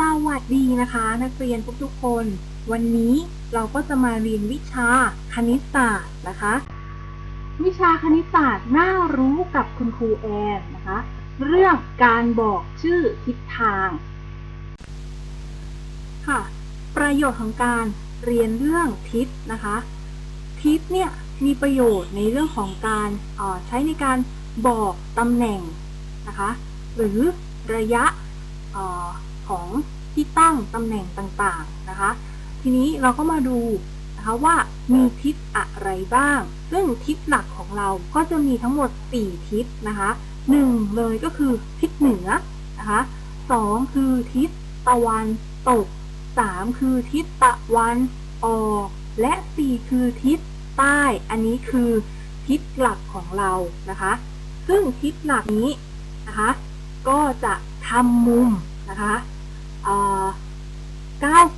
สวัสดีนะคะ นักเรียนทุกๆคน วันนี้เราก็จะมาเรียนวิชาคณิตศาสตร์นะคะ วิชาคณิตศาสตร์น่ารู้กับคุณครูแอนนะคะ เรื่องการบอกชื่อทิศทางค่ะ ประโยชน์ของการเรียนเรื่องทิศนะคะ ทิศเนี่ยมีประโยชน์ในเรื่องของการออใช้ในการบอกตำแหน่งนะคะ หรือระยะ ของที่ตั้งตำแหน่งต่างๆนะคะ ทีนี้เราก็มาดูนะคะว่ามีทิศอะไรบ้าง ซึ่งทิศหลักของเราก็จะมีทั้งหมด 4 ทิศนะคะหนึ่งเลยก็คือทิศเหนือนะคะสองคือทิศตะวันตกสามคือทิศตะวันออกและสี่คือทิศใต้ อันนี้คือทิศหลักของเรานะคะ ซึ่งทิศหลักนี้นะคะ ก็จะทำมุมนะคะ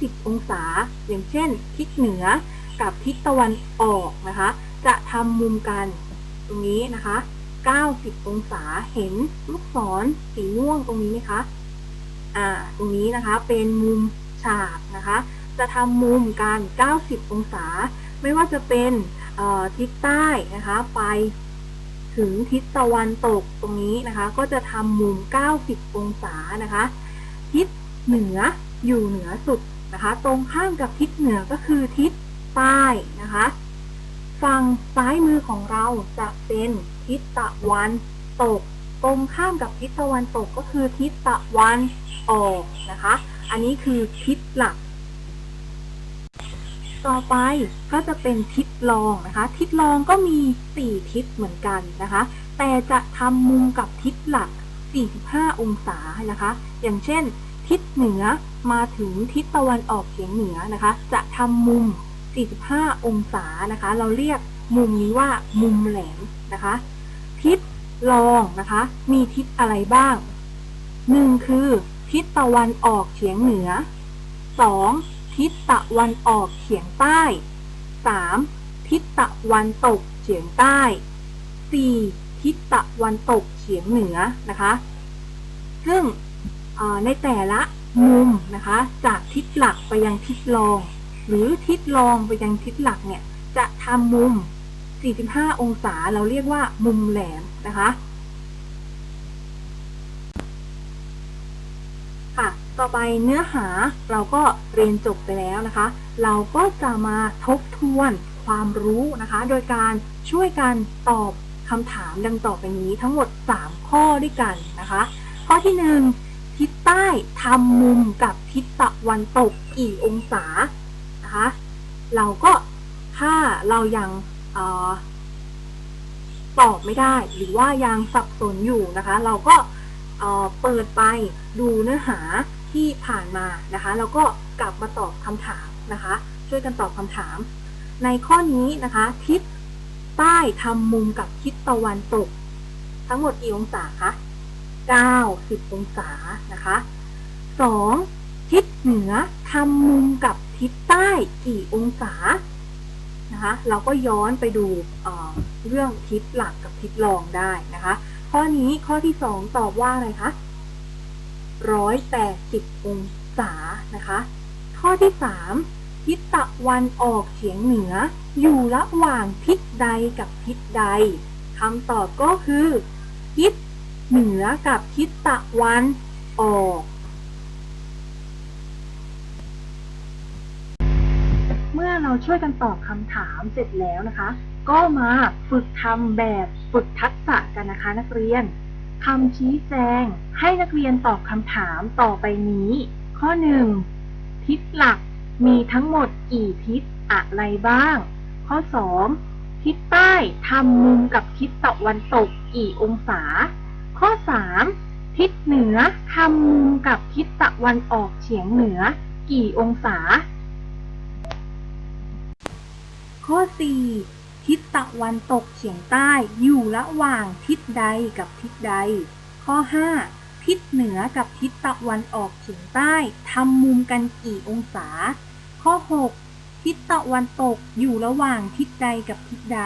90องศา อย่างเช่นทิศเหนือกับทิศตะวันออกนะคะ จะทำมุมกันตรงนี้นะคะ 90 องศาเห็นลูกศรสีม่วงตรงนี้ไหมคะอ่าตรงนี้นะคะเป็นมุมฉากนะคะ จะทำมุมกัน 90 องศา ไม่ว่าจะเป็นทิศใต้นะคะไปถึงทิศตะวันตกตรงนี้นะคะ ก็จะทำมุม 90 องศานะคะ ทิศเหนืออยู่เหนือสุด นะคะ ตรงข้ามกับทิศเหนือก็คือทิศใต้นะคะ ฝั่งซ้ายมือของเราจะเป็นทิศตะวันตก ตรงข้ามกับทิศตะวันตกก็คือทิศตะวันออกนะคะ อันนี้คือทิศหลัก ต่อไปก็จะเป็นทิศรองนะคะ ทิศรองก็มี 4 ทิศเหมือนกันนะคะ แต่จะทำมุมกับทิศหลัก 45 องศานะคะ อย่างเช่น ทิศเหนือมาถึงทิศตะวันออกเฉียงเหนือนะคะ จะทำมุม 45 องศานะคะ เราเรียกมุมนี้ว่ามุมแหลมนะคะ ทิศรองนะคะ มีทิศอะไรบ้าง1คือทิศตะวันออกเฉียงเหนือ 2. ทิศตะวันออกเฉียงใต้ 3. ทิศตะวันตกเฉียงใต้ 4. ทิศตะวันตกเฉียงเหนือนะคะ ซึ่ง ในแต่ละมุมนะคะ จากทิศหลักไปยังทิศรอง หรือทิศรองไปยังทิศหลักเนี่ยจะทำมุม 45 องศาเราเรียกว่ามุมแหลมนะคะค่ะต่อไปเนื้อหาเราก็เรียนจบไปแล้วนะคะ เราก็จะมาทบทวนความรู้นะคะ โดยการช่วยกันตอบคำถามดังต่อไปนี้ทั้งหมด 3 ข้อด้วยกันนะคะ ข้อที่ 1 ต้ทำมุมกับทิศตะวันตกกี่องศานะคะ เราก็ถ้าเรายังออตอบไม่ได้หรือว่ายังสับสนอยู่นะคะ เราก็เเปิดไปดูเนื้อหาที่ผ่านมานะคะ แล้วก็กลับมาตอบคำถามนะคะ ช่วยกันตอบคำถาม ในข้อนี้นะคะ ทิศใต้ทำมุมกับทิศตะวันตก ทั้งหมดกี่องศาคะ 90 องศานะคะ 2. ทิศเหนือทำมุมกับทิศใต้กี่องศานะคะเราก็ย้อนไปดูเเรื่องทิศหลักกับทิศรองได้นะคะ ข้อนี้ข้อที่ 2 ตอบว่าอะไรคะ180 องศานะคะ ข้อที่ 3 ทิศตะวันออกเฉียงเหนือ อยู่ระหว่างทิศใดกับทิศใดคำตอบก็คือ ทิศ เหนือกับทิศตะวันออก เมื่อเราช่วยกันตอบคำถามเสร็จแล้วนะคะ ก็มาฝึกทำแบบฝึกทักษะกันนะคะนักเรียนคำชี้แจงให้นักเรียนตอบคำถามต่อไปนี้ ข้อ 1 ทิศหลักมีทั้งหมดกี่ทิศอะไรบ้าง ข้อ 2 ทิศใต้ทำมุมกับทิศตะวันตกกี่องศา ข้อ 3 ทิศเหนือทำมุมกับทิศตะวันออกเฉียงเหนือ กี่องศา ข้อ 4 ทิศตะวันตกเฉียงใต้อยู่ระหว่างทิศใดกับทิศใด ข้อ 5 ทิศเหนือกับทิศตะวันออกเฉียงใต้ทำมุมกันกี่องศา ข้อ 6 ทิศตะวันตกอยู่ระหว่างทิศใดกับทิศใด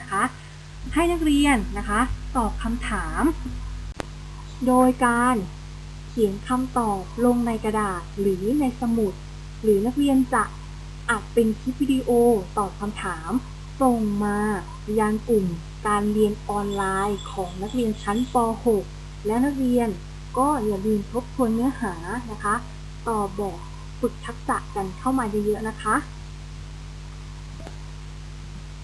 นะคะให้นักเรียนนะคะ ตอบคำถาม โดยการเขียนคำตอบลงในกระดาษหรือในสมุด หรือนักเรียนจะอัดเป็นคลิปวิดีโอตอบคำถาม ส่งมายังกลุ่มการเรียนออนไลน์ของนักเรียนชั้นป .6 และนักเรียนก็อย่าลืมทบทวนเนื้อหานะคะ ตอบแบบฝึกทักษะกันเข้ามาเยอะๆนะคะ